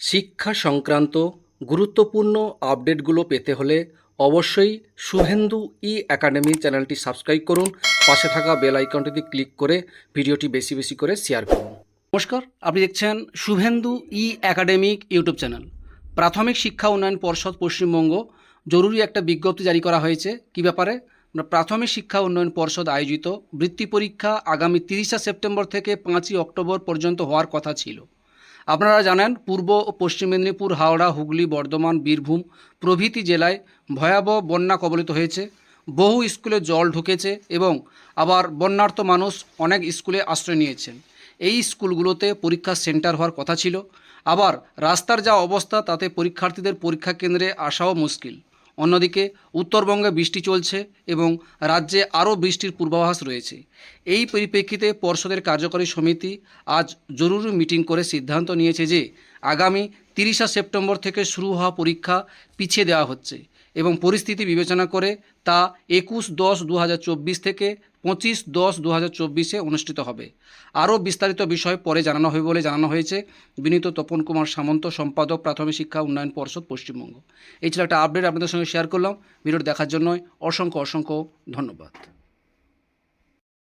শিক্ষা সংক্রান্ত গুরুত্বপূর্ণ আপডেটগুলো পেতে হলে অবশ্যই শুভেন্দু ই একাডেমি চ্যানেলটি সাবস্ক্রাইব করুন। পাশে থাকা বেল আইকনটিতে ক্লিক করে ভিডিওটি বেশি বেশি করে শেয়ার করুন। নমস্কার, আপনি দেখছেন Shubhendu E academic YouTube channel. প্রাথমিক শিক্ষা উন্নয়ন পর্ষদ পশ্চিমবঙ্গ। জরুরি একটা বিজ্ঞপ্তি জারি করা হয়েছে। কি ব্যাপারে? প্রাথমিক শিক্ষা উন্নয়ন পর্ষদ আয়োজিত বৃত্তি পরীক্ষা আগামী তিরিশে সেপ্টেম্বর থেকে পাঁচই অক্টোবর পর্যন্ত হওয়ার কথা ছিল। আপনারা জানেন পূর্ব ও পশ্চিম মেদিনীপুর, হাওড়া, হুগলি, বর্ধমান, বীরভূম প্রভৃতি জেলায় ভয়াবহ বন্যা কবলিত হয়েছে। বহু স্কুলে জল ঢুকেছে এবং আবার বন্যার্থ মানুষ অনেক স্কুলে আশ্রয় নিয়েছেন। এই স্কুলগুলোতে পরীক্ষা সেন্টার হওয়ার কথা ছিল। আবার রাস্তার যা অবস্থা তাতে পরীক্ষার্থীদের পরীক্ষা কেন্দ্রে আসাও মুশকিল। অন্যদিকে উত্তরবঙ্গে বৃষ্টি চলছে এবং রাজ্যে আরও বৃষ্টির পূর্বাভাস রয়েছে। এই পরিপ্রেক্ষিতে পর্ষদের কার্যকরী সমিতি আজ জরুরি মিটিং করে সিদ্ধান্ত নিয়েছে যে আগামী তিরিশা সেপ্টেম্বর থেকে শুরু হওয়া পরীক্ষা পিছিয়ে দেওয়া হচ্ছে এবং পরিস্থিতি বিবেচনা করে তা একুশ দশ দু থেকে পঁচিশ দশ দু হাজার চব্বিশে অনুষ্ঠিত হবে। আরও বিস্তারিত বিষয় পরে জানানো হবে বলে জানানো হয়েছে বিনীত তপন কুমার সামন্ত, সম্পাদক, প্রাথমিক শিক্ষা, উন্নয়ন পর্ষদ, পশ্চিমবঙ্গ। এই ছিল একটা আপডেট আপনাদের সঙ্গে শেয়ার করলাম। ভিডিওটি দেখার জন্য অসংখ্য অসংখ্য ধন্যবাদ।